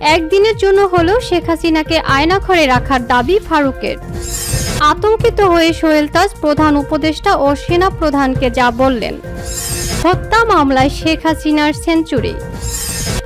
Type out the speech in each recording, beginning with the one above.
একদিনের জন্য হলেও শেখ হাসিনাকে আয়নাঘরে রাখার দাবি ফারুকের। আতঙ্কিত হয়ে সোহেল তাজ প্রধান উপদেষ্টা ও সেনা প্রধানকে যা বললেন। হত্যা মামলায় শেখ হাসিনার সেঞ্চুরি।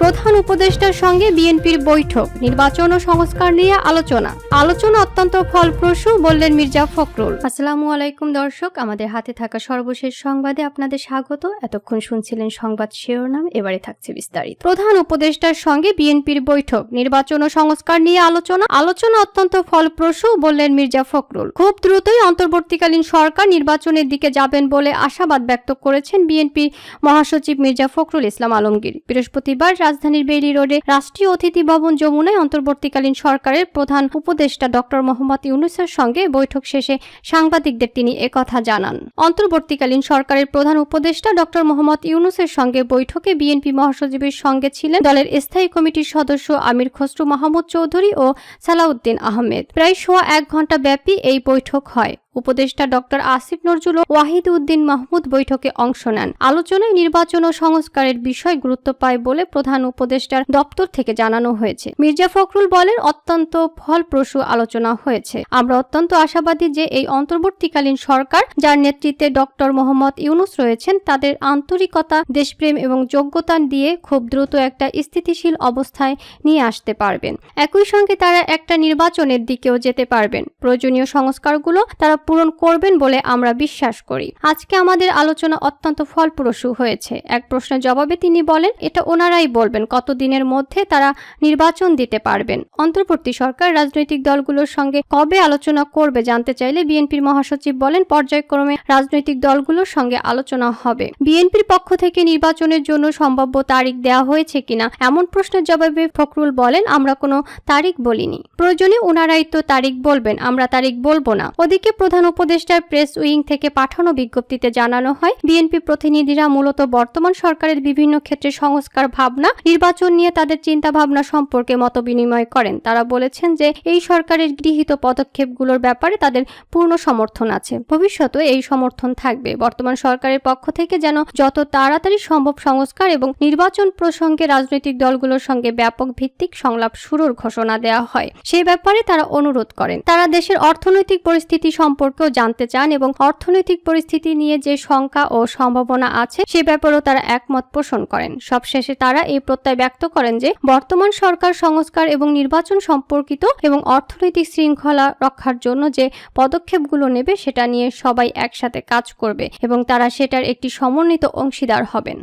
প্রধান উপদেষ্টার সঙ্গে বিএনপির বৈঠক, নির্বাচন ও সংস্কার নিয়ে আলোচনা। আলোচনা অত্যন্ত ফলপ্রসূ, বললেন মির্জা ফখরুল। আসসালামু আলাইকুম দর্শক, আমাদের হাতে থাকা সর্বশেষ সংবাদে আপনাদের স্বাগত। এতক্ষণ শুনছিলেন সংবাদ শিরোনাম, এবারে থাকছে বিস্তারিত। প্রধান উপদেষ্টার সঙ্গে বিএনপির বৈঠক, নির্বাচন ও সংস্কার নিয়ে আলোচনা। আলোচনা অত্যন্ত ফলপ্রসূ, বললেন মির্জা ফখরুল। খুব দ্রুতই অন্তর্বর্তীকালীন সরকার নির্বাচনের দিকে যাবেন বলে আশাবাদ ব্যক্ত করেছেন বিএনপি মহাসচিব মির্জা ফখরুল ইসলাম আলমগীর। বৃহস্পতিবার রাজধানীর বেইলি রোডে রাষ্ট্রীয় অতিথি ভবন যমুনায় অন্তর্বর্তীকালীন সরকারের প্রধান উপদেষ্টা ডক্টর মোহাম্মদ ইউনুসের সঙ্গে বৈঠক শেষে সাংবাদিকদের তিনি একথা জানান। অন্তর্বর্তীকালীন সরকারের প্রধান উপদেষ্টা ডক্টর মোহাম্মদ ইউনুসের সঙ্গে বৈঠকে বিএনপি মহাসচিবের সঙ্গে ছিলেন দলের স্থায়ী কমিটির সদস্য আমির খসরু মাহমুদ চৌধুরী ও সালাউদ্দিন আহমেদ। প্রায় সোয়া এক ঘণ্টা ব্যাপী এই বৈঠক হয়। উপদেষ্টা ডক্টর আসিফ নজরুল ও ওয়াহিদ উদ্দিন মাহমুদ বৈঠকে অংশ নেন। আলোচনায় নির্বাচন ও সংস্কারের বিষয় গুরুত্ব পায় বলে প্রধান উপদেষ্টার দপ্তর থেকে জানানো হয়েছে। মির্জা ফখরুল বলেন, অত্যন্ত ফলপ্রসূ আলোচনা হয়েছে। আমরা অত্যন্ত আশাবাদী যে এই অন্তর্বর্তীকালীন সরকার, যার নেতৃত্বে ডক্টর মোহাম্মদ ইউনুস রয়েছেন, তাদের আন্তরিকতা, দেশপ্রেম এবং যোগ্যতা দিয়ে খুব দ্রুত একটা স্থিতিশীল অবস্থায় নিয়ে আসতে পারবেন। একই সঙ্গে তারা একটা নির্বাচনের দিকেও যেতে পারবেন। প্রয়োজনীয় সংস্কারগুলো তারা পূরণ করবেন বলে আমরা বিশ্বাস করি। আজকে আমাদের আলোচনা অত্যন্ত ফলপ্রসূ হয়েছে। এক প্রশ্নের জবাবে তিনি বলেন, এটা ওনারাই বলবেন কতদিনের মধ্যে তারা নির্বাচন দিতে পারবেন। অন্তর্বর্তী সরকার রাজনৈতিক দলগুলোর সঙ্গে কবে আলোচনা করবে জানতে চাইলে বিএনপির মহাসচিব বলেন, পর্যায়ক্রমে রাজনৈতিক দলগুলোর সঙ্গে আলোচনা হবে। বিএনপির পক্ষ থেকে নির্বাচনের জন্য সম্ভাব্য তারিখ দেওয়া হয়েছে কিনা এমন প্রশ্নের জবাবে ফখরুল বলেন, আমরা কোনো তারিখ বলিনি। প্রয়োজনে ওনারাই তো তারিখ বলবেন, আমরা তারিখ বলব না। ওদিকে প্রধান উপদেষ্টার প্রেস উইং থেকে পাঠানো বিজ্ঞপ্তিতে জানানো হয়, বিএনপি প্রতিনিধিরা মূলত বর্তমান সরকারের বিভিন্ন ক্ষেত্রে সংস্কার ভাবনা, নির্বাচন নিয়ে তাদের চিন্তা ভাবনা সম্পর্কে মত বিনিময় করেন। তারা বলেছেন যে, এই সরকারের গৃহীত পদক্ষেপগুলোর ব্যাপারে তাদের পূর্ণ সমর্থন আছে। ভবিষ্যতে এই সমর্থন থাকবে। বর্তমান সরকারের পক্ষ থেকে যেন যত তাড়াতাড়ি সম্ভব সংস্কার এবং নির্বাচন প্রসঙ্গে রাজনৈতিক দলগুলোর সঙ্গে ব্যাপক ভিত্তিক সংলাপ শুরুর ঘোষণা দেওয়া হয়। সে ব্যাপারে তারা অনুরোধ করেন। তারা দেশের অর্থনৈতিক পরিস্থিতি সম্পর্কেও জানতে চান এবং অর্থনৈতিক পরিস্থিতি নিয়ে যে শঙ্কা ও সম্ভাবনা আছে, সে ব্যাপারেও তারা একমত পোষণ করেন। সবশেষে তারা এই প্রত্যয় ব্যক্ত করেন যে, বর্তমান সরকার সংস্কার এবং নির্বাচন সম্পর্কিত এবং অর্থনৈতিক শৃঙ্খলা রক্ষার জন্য যে পদক্ষেপগুলো নেবে, সেটা নিয়ে সবাই একসাথে কাজ করবে এবং তারা সেটার একটি সমন্বিত অংশীদার হবেন।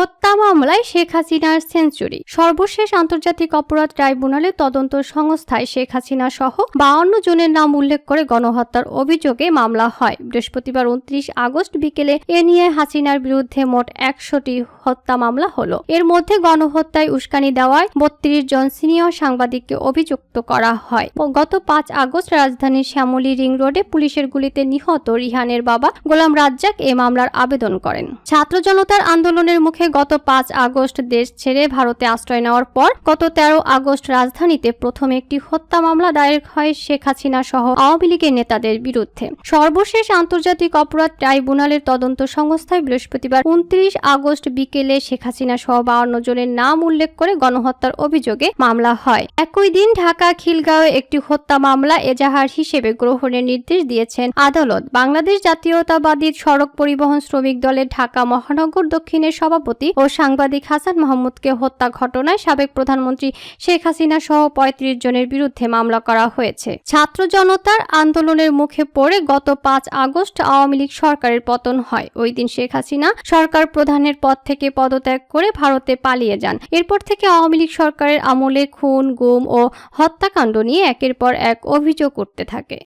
হত্যা মামলায় শেখ হাসিনার সেঞ্চুরি। সর্বশেষ আন্তর্জাতিক অপরাধ ট্রাইব্যুনালের তদন্ত সংস্থায় শেখ হাসিনা সহ বাউন্ন জনের নাম উল্লেখ করে গণহত্যার অভিযোগে মামলা হয়। বৃহস্পতিবার উনত্রিশ আগস্ট বিকেলে এ নিয়ে হাসিনার বিরুদ্ধে মোট একশোটি হত্যা মামলা হলো। এর মধ্যে গণহত্যায় উস্কানি দেওয়ায় বত্রিশ জন সিনিয়র সাংবাদিককে অভিযুক্ত করা হয়। গত পাঁচ আগস্ট রাজধানীর শ্যামলী রিং রোডে পুলিশের গুলিতে নিহত রিহানের বাবা গোলাম রাজ্জাক এ মামলার আবেদন করেন। ছাত্র জনতার আন্দোলনের মুখে গত পাঁচ আগস্ট দেশ ছেড়ে ভারতে আশ্রয় নেওয়ার পর গত তেরো আগস্ট রাজধানীতে প্রথম একটি হত্যা মামলা দায়ের হয় শেখ হাসিনা সহ আওয়ামী লীগের নেতাদের বিরুদ্ধে। সর্বশেষ আন্তর্জাতিক অপরাধ ট্রাইব্যুনালের তদন্ত সংস্থায় বৃহস্পতিবার উনত্রিশ আগস্ট বিকেলে শেখ হাসিনা সহ বাউন্ন জনের নাম উল্লেখ করে গণহত্যার অভিযোগে মামলা হয়। একই দিন ঢাকা খিলগাঁওয়ে একটি হত্যা মামলা এজাহার হিসেবে গ্রহণের নির্দেশ দিয়েছেন আদালত। বাংলাদেশ জাতীয়তাবাদী সড়ক পরিবহন শ্রমিক দলের ঢাকা মহানগর দক্ষিণের সভাপতি ও সাংবাদিক হাসান মাহমুদকে হত্যা ঘটনায় সাবেক প্রধানমন্ত্রী শেখ হাসিনা সহ পঁয়ত্রিশ জনের বিরুদ্ধে মামলা করা হয়েছে। ছাত্র জনতার আন্দোলনের মুখে পড়ে গত পাঁচ আগস্ট আওয়ামী লীগ সরকারের পতন হয়। ওই দিন শেখ হাসিনা সরকার প্রধানের পদ থেকে পদত্যাগ করে ভারতে পালিয়ে যান। এরপর থেকে আওয়ামী লীগ সরকারের আমলে খুন, গুম ও হত্যাকাণ্ড নিয়ে একের পর এক অভিযোগ করতে থাকে।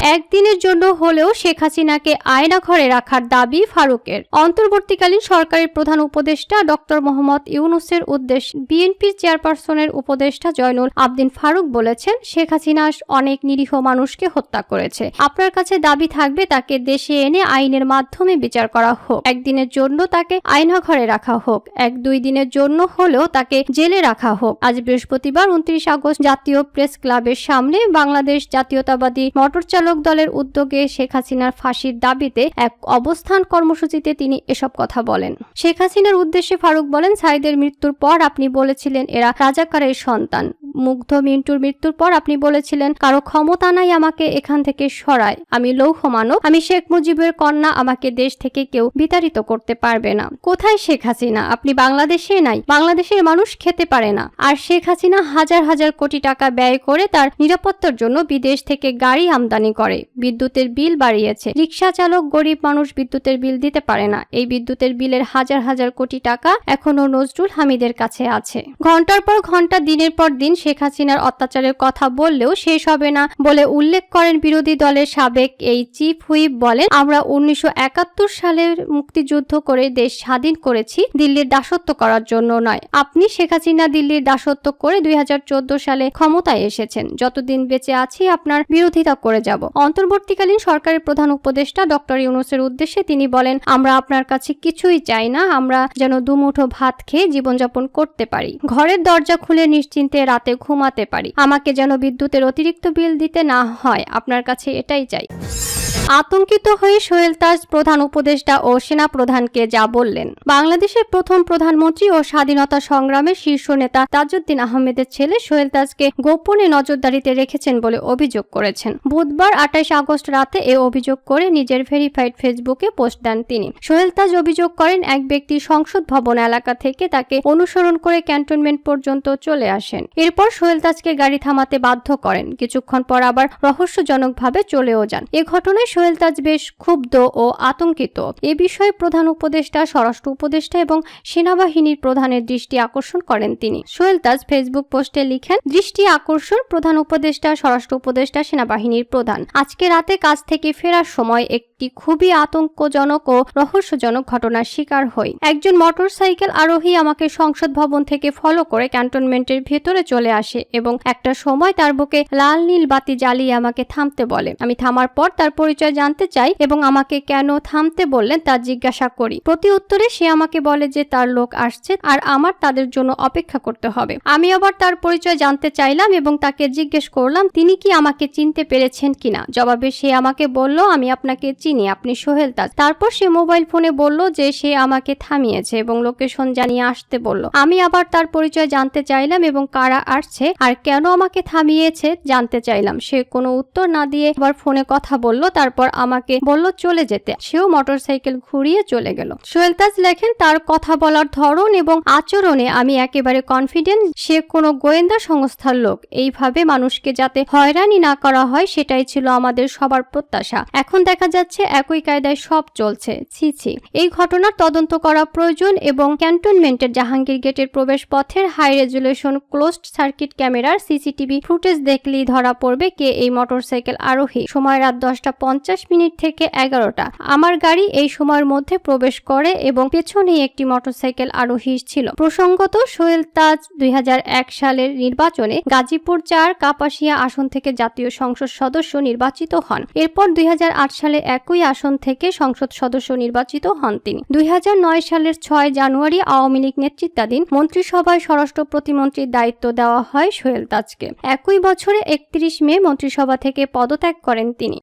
একদিনের জন্য হলেও শেখ হাসিনাকে আয়নাঘরে রাখার দাবি ফারুকের। অন্তর্বর্তীকালীন সরকারের প্রধান উপদেষ্টা ডক্টর মোহাম্মদ ইউনুসের উদ্দেশ্যে বিএনপির চেয়ারপারসনের উপদেষ্টা জয়নুল আবদিন ফারুক বলেছেন, শেখ হাসিনা অনেক নিরীহ মানুষকে হত্যা করেছে। আপনার কাছে দাবি থাকবে তাকে দেশে এনে আইনের মাধ্যমে বিচার করা হোক। একদিনের জন্য তাকে আয়নাঘরে রাখা হোক। এক দুই দিনের জন্য হলেও তাকে জেলে রাখা হোক। আজ বৃহস্পতিবার উনত্রিশ আগস্ট জাতীয় প্রেস ক্লাবের সামনে বাংলাদেশ জাতীয়তাবাদী মোটর চালক চালক দলের উদ্যোগে শেখ হাসিনার ফাঁসির দাবিতে এক অবস্থান কর্মসূচিতে তিনি এসব কথা বলেন। শেখ হাসিনার উদ্দেশ্যে ফারুক বলেন, সাইদের মৃত্যুর পর আপনি বলেছিলেন এরা রাজাকারের সন্তান। মুগ্ধ মিন্টুর মৃত্যুর পর আপনি বলেছিলেন, কারও ক্ষমতা নাই আমাকে এখান থেকে সরায়। আমি লৌহ মানব আমি শেখ মুজিবের কন্যা। আমাকে দেশ থেকে কেউ বিতাড়িত করতে পারবে না। কোথায় শেখ হাসিনা? আপনি বাংলাদেশে নাই। বাংলাদেশের মানুষ খেতে পারে না। আর শেখ হাসিনা হাজার হাজার কোটি টাকা ব্যয় করে তার নিরাপত্তার জন্য বিদেশ থেকে গাড়ি আমদানি করে। বিদ্যুতের বিল বাড়িয়েছে। রিক্সা চালক গরিব মানুষ বিদ্যুতের বিল দিতে পারে না। এই বিদ্যুতের বিলের হাজার হাজার কোটি টাকা এখনও নজরুল হামিদের কাছে আছে। ঘণ্টার পর ঘণ্টা, দিনের পর দিন শেখ হাসিনার অত্যাচারের কথা বললেও শেষ হবে না বলে উল্লেখ করেন বিরোধী দলের সাবেক এই চিফ হুইপ বলেন, আমরা উনিশশো সালের মুক্তিযুদ্ধ করে দেশ স্বাধীন করেছি, দিল্লির দাসত্ব করার জন্য নয়। আপনি শেখ হাসিনা দিল্লির দাসত্ব করে দুই হাজার চোদ্দ সালে ক্ষমতায় এসেছেন। যতদিন বেঁচে আছি, আপনার বিরোধিতা করে যাব। অন্তর্বর্তীকালীন সরকারের প্রধান উপদেষ্টা ডক্টর ইউনুসের উদ্দেশ্যে তিনি বলেন, আমরা আপনার কাছে কিছুই চাই না, আমরা যেন দুমুঠো ভাত খেয়ে জীবনযাপন করতে পারি। ঘরের দরজা খুলে নিশ্চিন্তে রাতে ঘুমাতে পারি। আমাকে যেন বিদ্যুতের অতিরিক্ত বিল দিতে না হয়। আপনার কাছে এটাই চাই। আতঙ্কিত হয়ে সোহেল তাজ প্রধান উপদেষ্টা ও সেনা প্রধানকে যা বললেন। বাংলাদেশের প্রথম প্রধানমন্ত্রী ও স্বাধীনতা সংগ্রামের শীর্ষ নেতা তাজউদ্দিন আহমেদের ছেলে সোহেল তাজকে গোপনে নজরদারিতে রেখেছেন বলে অভিযোগ করেছেন। বুধবার আঠাইশ আগস্ট রাতে এ অভিযোগ করে নিজের ভেরিফাইড ফেসবুকে পোস্ট দেন তিনি। সোহেল তাজ অভিযোগ করেন, এক ব্যক্তি সংসদ ভবন এলাকা থেকে তাকে অনুসরণ করে ক্যান্টনমেন্ট পর্যন্ত চলে আসেন। এরপর সোহেল তাজকে গাড়ি থামাতে বাধ্য করেন। কিছুক্ষণ পর আবার রহস্যজনকভাবে চলেও যান। এ ঘটনায় সোহেল তাজ বেশ ক্ষুব্ধ ও আতঙ্কিত। এ বিষয়ে প্রধান উপদেষ্টা, স্বরাষ্ট্র উপদেষ্টা এবং সেনাবাহিনীর প্রধানের দৃষ্টি আকর্ষণ করেন তিনি। সোহেল তাজ ফেসবুক পোস্টে লিখেন, দৃষ্টি আকর্ষণ প্রধান উপদেষ্টা, স্বরাষ্ট্র উপদেষ্টা, সেনাবাহিনীর প্রধান। আজকে রাতে কাজ থেকে ফেরার সময় একটি খুবই আতঙ্কজনক ও রহস্যজনক ঘটনার শিকার হই। একজন মোটরসাইকেল আরোহী আমাকে সংসদ ভবন থেকে ফলো করে ক্যান্টনমেন্টের ভেতরে চলে আসে এবং একটা সময় তার বুকে লাল নীল বাতি জ্বালিয়ে আমাকে থামতে বলে। আমি থামার পর তার পরিচয় জানতে চাই এবং আমাকে কেন থামতে বললেন তা জিজ্ঞাসা করি। প্রতি উত্তরে সে আমাকে বলে যে তার লোক আসছে আর আমার তাদের জন্য অপেক্ষা করতে হবে। আমি আবার তার পরিচয় জানতে চাইলাম এবং তাকে জিজ্ঞেস করলাম, তিনি কি আমাকে চিনতে পেরেছেন কিনা? জবাবে সে আমাকে বলল, আমি আপনাকে চিনি, আপনি সোহেল তাজ। তারপর সে মোবাইল ফোনে বলল যে সে আমাকে থামিয়েছে এবং লোকেশন জানিয়ে আসতে বলল। আমি আবার তার পরিচয় জানতে চাইলাম এবং কারা আসছে আর কেন আমাকে থামিয়েছে জানতে চাইলাম। সে কোনো উত্তর না দিয়ে আবার ফোনে কথা বলল, তারপর আমাকে বলল, চলে যেতে। সেও মোটরসাইকেল ঘুরিয়ে চলে গেল। সোহেল তাজ লেখেন, তার কথা বলার ধরন এবং আচরণে আমি একেবারে কনফিডেন্ট সে কোনো গোয়েন্দা সংস্থার লোক। এইভাবে মানুষকে যাতে হয়রানি না করা হয়, সেটাই ছিল আমাদের সবার প্রত্যাশা। এখন দেখা যাচ্ছে একই কায়দায় সব চলছে। ছি ছি। এই ঘটনার তদন্ত করা প্রয়োজন এবং ক্যান্টনমেন্টের জাহাঙ্গীর গেটের প্রবেশ পথের হাই রেজুলেশন ক্লোজড সার্কিট ক্যামেরার সিসিটিভি ফুটেজ দেখলেই ধরা পড়বে কে এই মোটরসাইকেল আরোহী। সময় রাত দশটা পঞ্চাশ মিনিট থেকে এগারোটা। আমার গাড়ি এই সময়ের মধ্যে প্রবেশ করে এবং পেছনেই একটি মোটরসাইকেল আরোহী ছিল। প্রসঙ্গত সোহেল তাজ দুই হাজার এক সালের নির্বাচনে গাজীপুর চার, কাপাসিয়া আসন থেকে জাতীয় সংসদ সদস্য নির্বাচিত হন। এরপর দুই হাজার আট সালে একই আসন থেকে সংসদ সদস্য নির্বাচিত হন তিনি। দুই হাজার নয় সালের ছয় জানুয়ারি আওয়ামী লীগ নেতৃত্বাধীন মন্ত্রিসভায় স্বরাষ্ট্র প্রতিমন্ত্রীর দায়িত্ব দেওয়া হয় সোহেল তাজকে। একই বছরে একত্রিশ মে মন্ত্রিসভা থেকে পদত্যাগ করেন তিনি।